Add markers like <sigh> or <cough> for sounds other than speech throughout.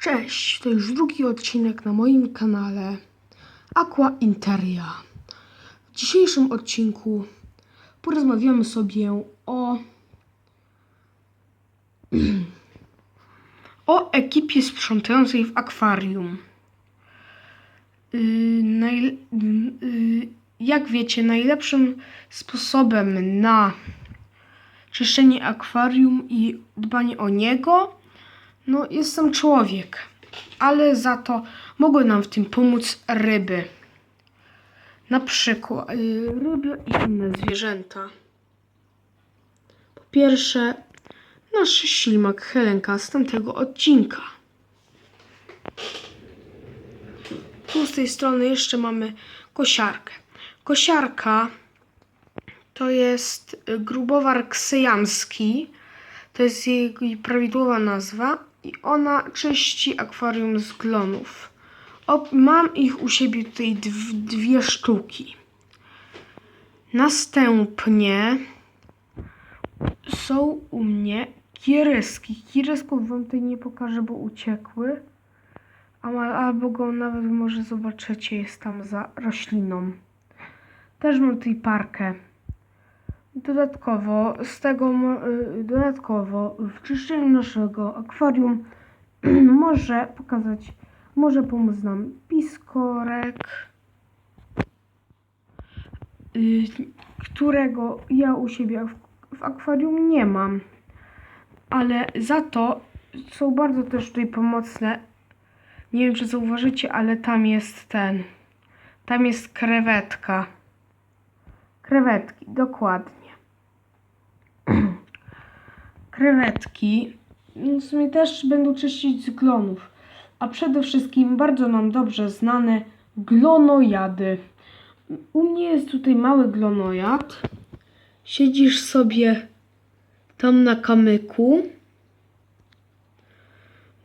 Cześć, to już drugi odcinek na moim kanale Aqua Interia. W dzisiejszym odcinku porozmawiamy sobie o <clears throat> o ekipie sprzątającej w akwarium. Yy, yy, jak wiecie, najlepszym sposobem na czyszczenie akwarium i dbanie o niego no, jest sam człowiek, ale za to mogą nam w tym pomóc ryby. Na przykład y, ryby i inne zwierzęta. Po pierwsze, nasz ślimak Helenka z tamtego odcinka. Tu z tej strony jeszcze mamy kosiarkę. Kosiarka to jest y, grubowar ksyjamski. To jest jej prawidłowa nazwa i ona czyści akwarium z glonów. O, mam ich u siebie tutaj dw, dwie sztuki. Następnie są u mnie kireski. Kiresków wam tutaj nie pokażę, bo uciekły. Albo go nawet może zobaczycie, jest tam za rośliną. Też mam tutaj parkę. Dodatkowo z tego y, dodatkowo w czyszczeniu naszego akwarium <clears throat> może pokazać, może pomóc nam piskorek, y, którego ja u siebie w akwarium nie mam. Ale za to są bardzo też tutaj pomocne. Nie wiem czy zauważycie, ale tam jest ten. Tam jest krewetka. Krewetki, dokładnie. Krewetki no w sumie też będą czyścić z glonów, a przede wszystkim bardzo nam dobrze znane glonojady. U mnie jest tutaj mały glonojad. Siedzisz sobie tam na kamyku,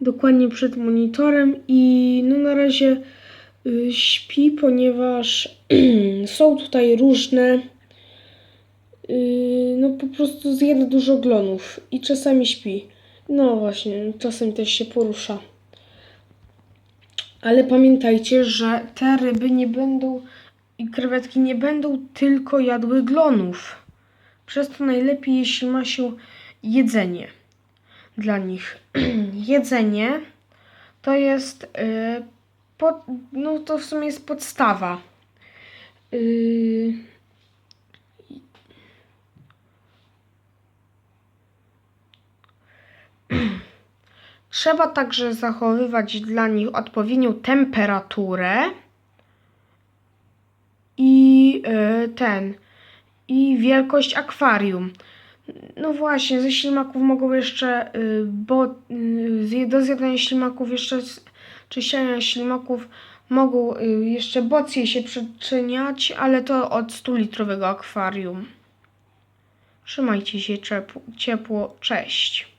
dokładnie przed monitorem i no na razie y, śpi, ponieważ <clears throat> są tutaj różne no po prostu zjada dużo glonów i czasami śpi. No właśnie, czasem też się porusza. Ale pamiętajcie, że te ryby nie będą i krewetki nie będą tylko jadły glonów. Przez to najlepiej, jeśli ma się jedzenie dla nich. <clears throat> jedzenie to jest yy, pod, no to w sumie jest podstawa. Yy, Trzeba także zachowywać dla nich odpowiednią temperaturę i y, ten i wielkość akwarium. No właśnie, ze ślimaków mogą jeszcze y, bo zje- do zjadania ślimaków jeszcze z- czyszczenia ślimaków mogą jeszcze bocje się przyczyniać, ale to od 100 litrowego akwarium. Trzymajcie się ciepło. cześć.